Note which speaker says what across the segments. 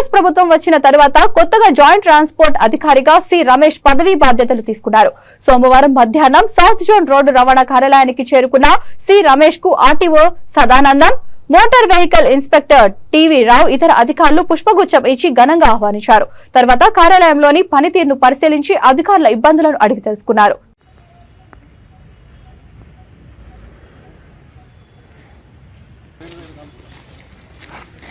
Speaker 1: కాంగ్రెస్ ప్రభుత్వం వచ్చిన తర్వాత కొత్తగా జాయింట్ ట్రాన్స్పోర్ట్ అధికారిగా సి రమేష్ పదవీ బాధ్యతలు తీసుకున్నారు. సోమవారం మధ్యాహ్నం సౌత్ జోన్ రోడ్డు రవాణా కార్యాలయానికి చేరుకున్న C రమేష్కు RTO Sadanandam motor vehicle inspector TV Rao ఇతర అధికారులు పుష్పగుచ్చం ఇచ్చి ఘనంగా ఆహ్వానించారు. తర్వాత కార్యాలయంలోని పనితీరును పరిశీలించి అధికారుల ఇబ్బందులను అడిగి తెలుసుకున్నారు.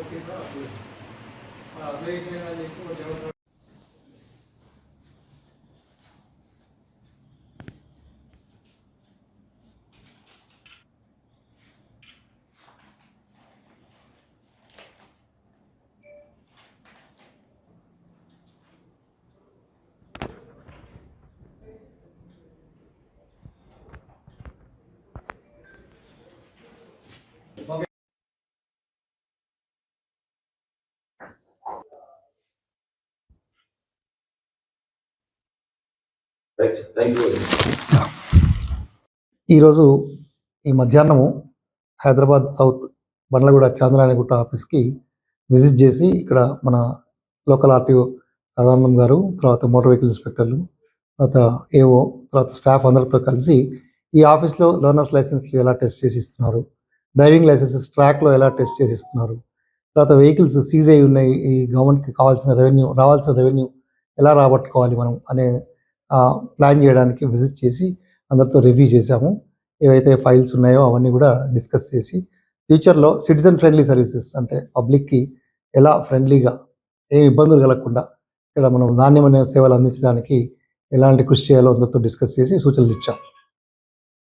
Speaker 2: రైట్ థ్యాంక్ చెప్పి
Speaker 3: ఈరోజు ఈ మధ్యాహ్నము హైదరాబాద్ సౌత్ బండ్లగూడ చాంద్రాయణగుట్ట ఆఫీస్కి విజిట్ చేసి ఇక్కడ మన లోకల్ ఆర్టీఓ సదానందం గారు తర్వాత మోటార్ వెహికల్ ఇన్స్పెక్టర్లు తర్వాత ఏఓ తర్వాత స్టాఫ్ అందరితో కలిసి ఈ ఆఫీస్లో లర్నర్స్ లైసెన్స్లు ఎలా టెస్ట్ చేసి ఇస్తున్నారు డ్రైవింగ్ లైసెన్సెస్ ట్రాక్లో ఎలా టెస్ట్ చేసి ఇస్తున్నారు తర్వాత వెహికల్స్ సీజ్ అయి ఉన్నాయి ఈ గవర్నమెంట్కి కావాల్సిన రెవెన్యూ రావాల్సిన రెవెన్యూ ఎలా రాబట్టుకోవాలి మనం అనే ప్లాన్ చేయడానికి విజిట్ చేసి అందరితో రివ్యూ చేశాము. ఏవైతే ఫైల్స్ ఉన్నాయో అవన్నీ కూడా డిస్కస్ చేసి ఫ్యూచర్లో సిటిజన్ ఫ్రెండ్లీ సర్వీసెస్ అంటే పబ్లిక్కి ఎలా ఫ్రెండ్లీగా ఏ ఇబ్బందులు కలగకుండా ఇక్కడ మనం నాణ్యమైన సేవలు అందించడానికి ఎలాంటి కృషి చేయాలో అందరితో డిస్కస్ చేసి సూచనలు ఇచ్చాం.